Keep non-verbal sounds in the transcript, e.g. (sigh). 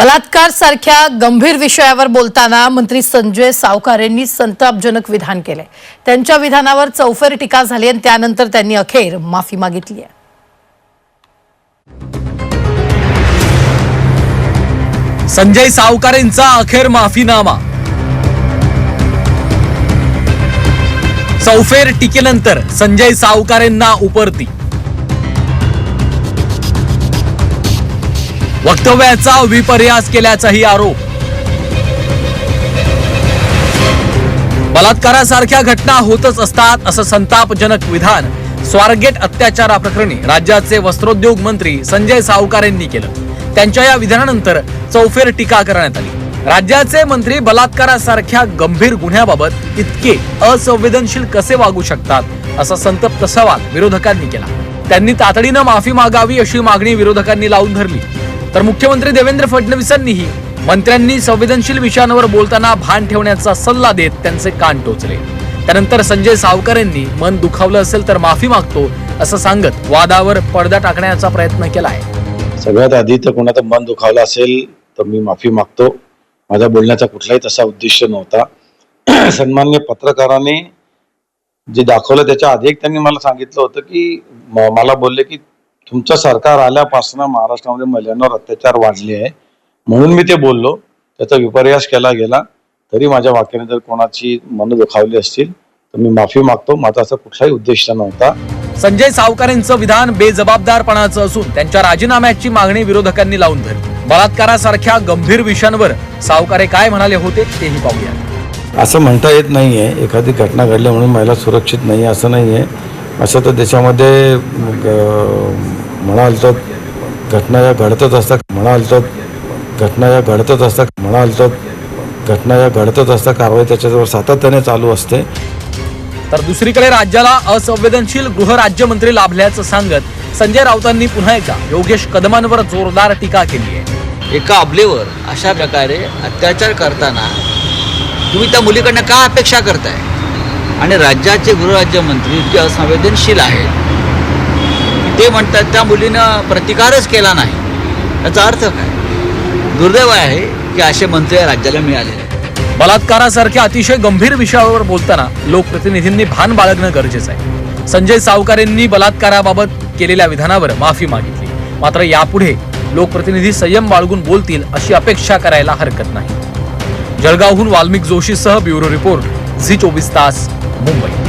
बलात्कार सारख्या गंभीर विषयावर बोलताना मंत्री संजय सावकारेंनी संतापजनक विधान केले त्यांच्या विधानावर चौफेर टीका झाली आणि त्यानंतर त्यांनी अखेर माफी मागितली आहे. संजय सावकारेंचा अखेर माफीनामा. चौफेर टीकेनंतर संजय सावकारेंना उपरती. वक्तव्याचा विपर्यास केल्याचाही आरोप. बलात्कारासारख्या घटना होतच असतात असं संतापजनक विधान स्वारगेट अत्याचाराप्रकरणी राज्याचे वस्त्रोद्योग मंत्री संजय सावकार यांनी केलं. त्यांच्या या विधानानंतर चौफेर टीका करण्यात आली. राज्याचे मंत्री बलात्कारासारख्या गंभीर गुन्ह्याबाबत इतके असंवेदनशील कसे वागू शकतात असा संतप्त सवाल विरोधकांनी केला. त्यांनी तातडीनं माफी मागावी अशी मागणी विरोधकांनी लावून धरली. तर मुख्यमंत्री देवेंद्र फडणवीसांनीही मंत्र्यांनी संवेदनशील विषयांवर बोलताना भान ठेवण्याचा सल्ला देत त्यांचे कान टोचले. त्यानंतर संजय सावकर यांनी मन दुखावलं असेल तर माफी मागतो असं सांगत वादावर पडदा टाकण्याचा प्रयत्न केला आहे सगळ्यात आधी तर कोणाचं मन दुखावलं असेल तर मी माफी मागतो. माझ्या बोलण्याचा कुठलाही तसा उद्देश नव्हता. (clears throat) सन्मान्य पत्रकाराने जे दाखवलं त्याच्या आधी एक त्यांनी मला सांगितलं होतं की मला बोलले की तुमचं सरकार आल्यापासून महाराष्ट्रामध्ये महिलांवर अत्याचार वाढले आहे. म्हणून मी ते बोललो. त्याचा विपर्यास केला गेला. तरी माझ्या वाक्याने जर कोणाची मन दुखावली असतील तर मी माफी मागतो. माझा असा कुठलाही उद्देश नव्हता. संजय सावकारेंचं विधान बेजबाबदारपणाचं असून त्यांच्या राजीनाम्याची मागणी विरोधकांनी लावून धरली. बलात्कारासारख्या गंभीर विषयांवर सावकारे काय म्हणाले होते तेही पाहूया. असं म्हणता येत नाही आहे एखादी घटना घडली म्हणून महिला सुरक्षित नाही असं नाही आहे असं तर देशामध्ये म्हणाल तर घटना या घडतच असतात. म्हणाल तर घटना या घडतच असतात. म्हणाल तर घटना या घडतच असतात. कारवाई त्याच्याजवळ सातत्याने चालू असते. तर दुसरीकडे राज्याला असंवेदनशील गृहराज्यमंत्री लाभल्याचं सांगत संजय राऊतांनी पुन्हा एकदा योगेश कदमांवर जोरदार टीका केली आहे. एका अबलेवर अशा प्रकारे अत्याचार करताना तुम्ही त्या मुलीकडनं का अपेक्षा करताय? आणि राज्याचे गृहराज्यमंत्री इतके असंवेदनशील आहेत. ते म्हणतात त्या मुलीनं प्रतिकारच केला नाही. याचा अर्थ काय? दुर्दैव आहे की असे मंत्री राज्याला मिळाले बलात्कारासारख्या अतिशय गंभीर विषयावर बोलताना लोकप्रतिनिधींनी भान बाळगणं गरजेचं आहे. संजय सावकारेंनी बलात्काराबाबत केलेल्या विधानावर माफी मागितली. मात्र यापुढे लोकप्रतिनिधी संयम बाळगून बोलतील अशी अपेक्षा करायला हरकत नाही. जळगावहून वाल्मिक जोशीसह bureau report. झी चोवीस तास मुंबई